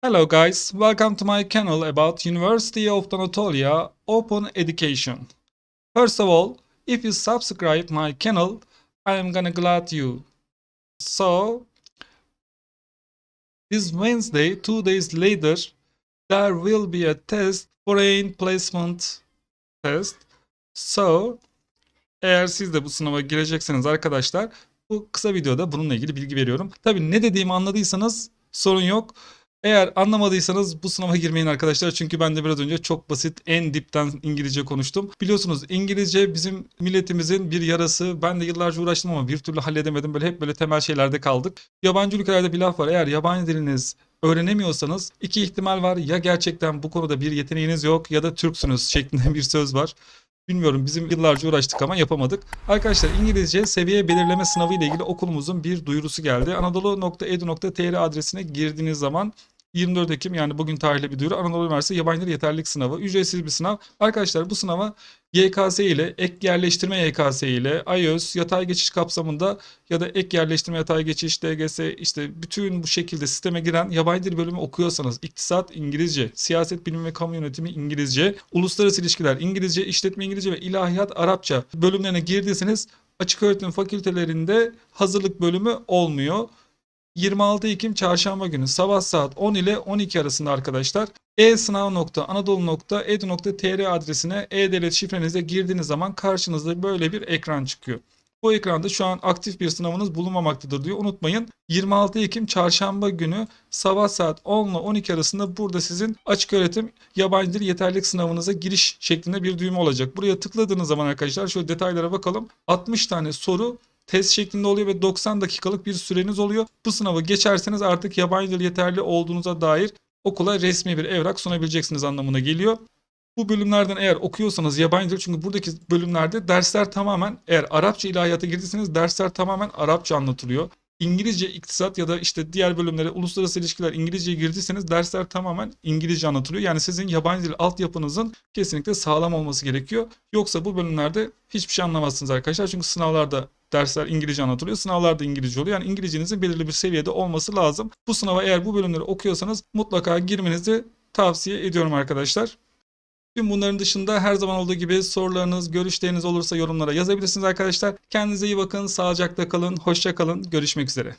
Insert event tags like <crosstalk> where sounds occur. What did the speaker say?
Hello guys, welcome to my channel about University of Anatolia Open Education. First of all, if you subscribe my channel, I am gonna glad you. So, this Wednesday, two days later, there will be a test, foreign placement test. So, eğer siz de bu sınava girecekseniz arkadaşlar, bu kısa videoda bununla ilgili bilgi veriyorum. Tabii ne dediğimi anladıysanız sorun yok. Eğer anlamadıysanız bu sınava girmeyin arkadaşlar. Çünkü ben de biraz önce çok basit en dipten İngilizce konuştum. Biliyorsunuz İngilizce bizim milletimizin bir yarası. Ben de yıllarca uğraştım ama bir türlü halledemedim. Böyle hep böyle temel şeylerde kaldık. Yabancı ülkelerde bir laf var. Eğer yabancı diliniz öğrenemiyorsanız iki ihtimal var. Ya gerçekten bu konuda bir yeteneğiniz yok ya da Türksünüz şeklinde <laughs> bir söz var. Bilmiyorum bizim yıllarca uğraştık ama yapamadık. Arkadaşlar İngilizce seviye belirleme sınavı ile ilgili okulumuzun bir duyurusu geldi. anadolu.edu.tr adresine girdiğiniz zaman 24 Ekim yani bugün tarihli bir duyuru Anadolu Üniversitesi Yabancı Dil Yeterlilik Sınavı. Ücretsiz bir sınav. Arkadaşlar bu sınava YKS ile ek yerleştirme YKS ile IELTS yatay geçiş kapsamında ya da ek yerleştirme yatay geçiş DGS işte bütün bu şekilde sisteme giren yabancı dil bölümü okuyorsanız iktisat İngilizce, siyaset bilimi ve kamu yönetimi İngilizce, uluslararası ilişkiler İngilizce, işletme İngilizce ve ilahiyat Arapça bölümlerine girdiyseniz açık öğretim fakültelerinde hazırlık bölümü olmuyor. 26 Ekim çarşamba günü sabah saat 10 ile 12 arasında arkadaşlar e-sınav.anadolu.edu.tr adresine e-devlet şifrenize girdiğiniz zaman karşınızda böyle bir ekran çıkıyor. Bu ekranda şu an aktif bir sınavınız bulunmamaktadır diyor. Unutmayın 26 Ekim çarşamba günü sabah saat 10 ile 12 arasında burada sizin açık öğretim yabancı dil yeterlilik sınavınıza giriş şeklinde bir düğme olacak. Buraya tıkladığınız zaman arkadaşlar şöyle detaylara bakalım. 60 tane soru test şeklinde oluyor ve 90 dakikalık bir süreniz oluyor. Bu sınavı geçerseniz artık yabancı dil yeterli olduğunuza dair okula resmi bir evrak sunabileceksiniz anlamına geliyor. Bu bölümlerden eğer okuyorsanız yabancı dil çünkü buradaki bölümlerde dersler tamamen eğer Arapça ilahiyata girdiyseniz dersler tamamen Arapça anlatılıyor. İngilizce iktisat ya da işte diğer bölümlere uluslararası ilişkiler İngilizceye girdiyseniz dersler tamamen İngilizce anlatılıyor. Yani sizin yabancı dil altyapınızın kesinlikle sağlam olması gerekiyor. Yoksa bu bölümlerde hiçbir şey anlamazsınız arkadaşlar. Çünkü sınavlarda dersler İngilizce anlatılıyor. Sınavlar da İngilizce oluyor. Yani İngilizcenizin belirli bir seviyede olması lazım. Bu sınava eğer bu bölümleri okuyorsanız mutlaka girmenizi tavsiye ediyorum arkadaşlar. Tüm bunların dışında her zaman olduğu gibi sorularınız, görüşleriniz olursa yorumlara yazabilirsiniz arkadaşlar. Kendinize iyi bakın, sağlıcakla kalın, hoşça kalın. Görüşmek üzere.